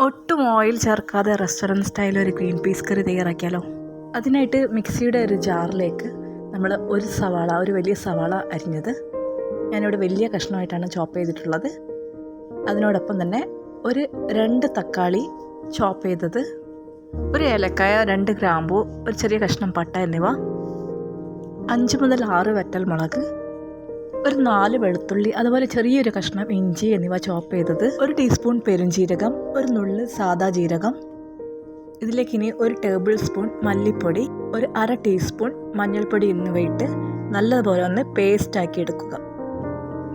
ഒട്ടും ഓയിൽ ചേർക്കാതെ restaurant style ഒരു ഗ്രീൻ പീസ് കറി തയ്യാറാക്കിയാലോ? അതിനായിട്ട് മിക്സിയുടെ ഒരു ജാറിലേക്ക് നമ്മൾ ഒരു സവാള ഒരു വലിയ സവാള അരിഞ്ഞത്. ഞാനിവിടെ വലിയ കഷ്ണമായിട്ടാണ് ചോപ്പ് ചെയ്തിട്ടുള്ളത്. അതിനോടൊപ്പം തന്നെ ഒരു രണ്ട് തക്കാളി ചോപ്പ് ചെയ്തത്. ഒരു ഏലക്കായ രണ്ട് ഗ്രാമ്പു ഒരു ചെറിയ കഷ്ണം പട്ട എന്നിവ. അഞ്ച് മുതൽ ആറ് വറ്റൽ മുളക്. ഒരു നാല് വെളുത്തുള്ളി അതുപോലെ ചെറിയൊരു കഷ്ണം ഇഞ്ചി എന്നിവ ചോപ്പ് ചെയ്തത് ഒരു ടീസ്പൂൺ പെരുംജീരകം ഒരു നുള്ള് സാദാ ജീരകം ഇതിലേക്ക് ഇനി ഒരു ടേബിൾ സ്പൂൺ മല്ലിപ്പൊടി ഒരു അര ടീസ്പൂൺ മഞ്ഞൾപ്പൊടി എന്നിവയിട്ട് നല്ലതുപോലെ ഒന്ന് പേസ്റ്റ് ആക്കി എടുക്കുക.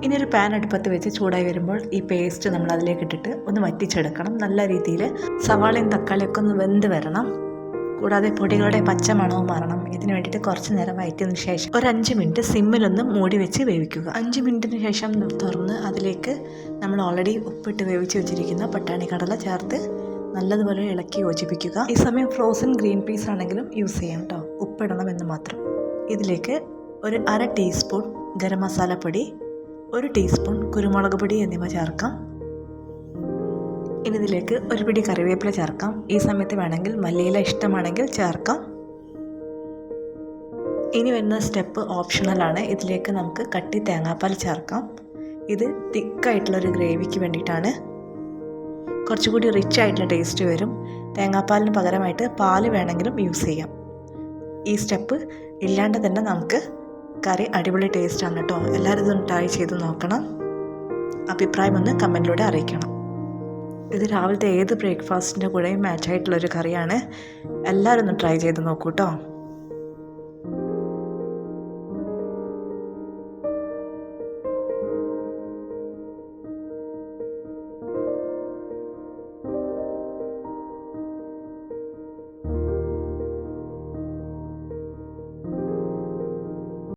ഇനി ഒരു പാൻ അടുപ്പത്ത് വെച്ച് ചൂടായി വരുമ്പോൾ ഈ പേസ്റ്റ് നമ്മൾ അതിലേക്ക് ഇട്ടിട്ട് ഒന്ന് വറ്റിച്ചെടുക്കണം. നല്ല രീതിയിൽ സവാളയും തക്കാളിയൊക്കെ ഒന്ന് വെന്ത് വരണം. കൂടാതെ പൊടികളുടെ പച്ച മണവും മാറണം. ഇതിന് വേണ്ടിയിട്ട് കുറച്ച് നേരം വയറ്റിയതിന് ശേഷം ഒരു അഞ്ച് മിനിറ്റ് സിമ്മിലൊന്ന് മൂടി വെച്ച് വേവിക്കുക. അഞ്ച് മിനിറ്റിന് ശേഷം തുറന്ന് അതിലേക്ക് നമ്മൾ ഓൾറെഡി ഉപ്പിട്ട് വേവിച്ച് വെച്ചിരിക്കുന്ന പട്ടാണി കടല ചേർത്ത് നല്ലതുപോലെ ഇളക്കി യോജിപ്പിക്കുക. ഈ സമയം ഫ്രോസൺ ഗ്രീൻ പീസ് ആണെങ്കിലും യൂസ് ചെയ്യാം കേട്ടോ ഉപ്പിടണം എന്ന് മാത്രം. ഇതിലേക്ക് ഒരു അര ടീസ്പൂൺ ഗരം മസാലപ്പൊടി ഒരു ടീസ്പൂൺ കുരുമുളക് പൊടി എന്നിവ ചേർക്കാം. ഇനി ഇതിലേക്ക് ഒരു പിടി കറിവേപ്പില ചേർക്കാം. ഈ സമയത്ത് വേണമെങ്കിൽ മല്ലിയില ഇഷ്ടമാണെങ്കിൽ ചേർക്കാം. ഇനി വരുന്ന സ്റ്റെപ്പ് ഓപ്ഷണലാണ് ഇതിലേക്ക് നമുക്ക് കട്ടി തേങ്ങാപ്പാൽ ചേർക്കാം. ഇത് തിക്കായിട്ടുള്ളൊരു ഗ്രേവിക്ക് വേണ്ടിയിട്ടാണ്. കുറച്ചുകൂടി റിച്ച് ആയിട്ടുള്ള ടേസ്റ്റ് വരും. തേങ്ങാപ്പാലിന് പകരമായിട്ട് പാൽ വേണമെങ്കിലും യൂസ് ചെയ്യാം. ഈ സ്റ്റെപ്പ് ഇല്ലാണ്ട് തന്നെ നമുക്ക് കറി അടിപൊളി ടേസ്റ്റാണ് കേട്ടോ. എല്ലാവരും ഇതൊന്ന് ട്രൈ ചെയ്ത് നോക്കണം. അഭിപ്രായം ഒന്ന് കമന്റിലൂടെ അറിയിക്കണം. ഇത് രാവിലത്തെ ഏത് ബ്രേക്ക്ഫാസ്റ്റിന്റെ കൂടെയും മാച്ച് ആയിട്ടുള്ളൊരു കറിയാണ്. എല്ലാവരും ഒന്ന് ട്രൈ ചെയ്ത് നോക്കൂ കേട്ടോ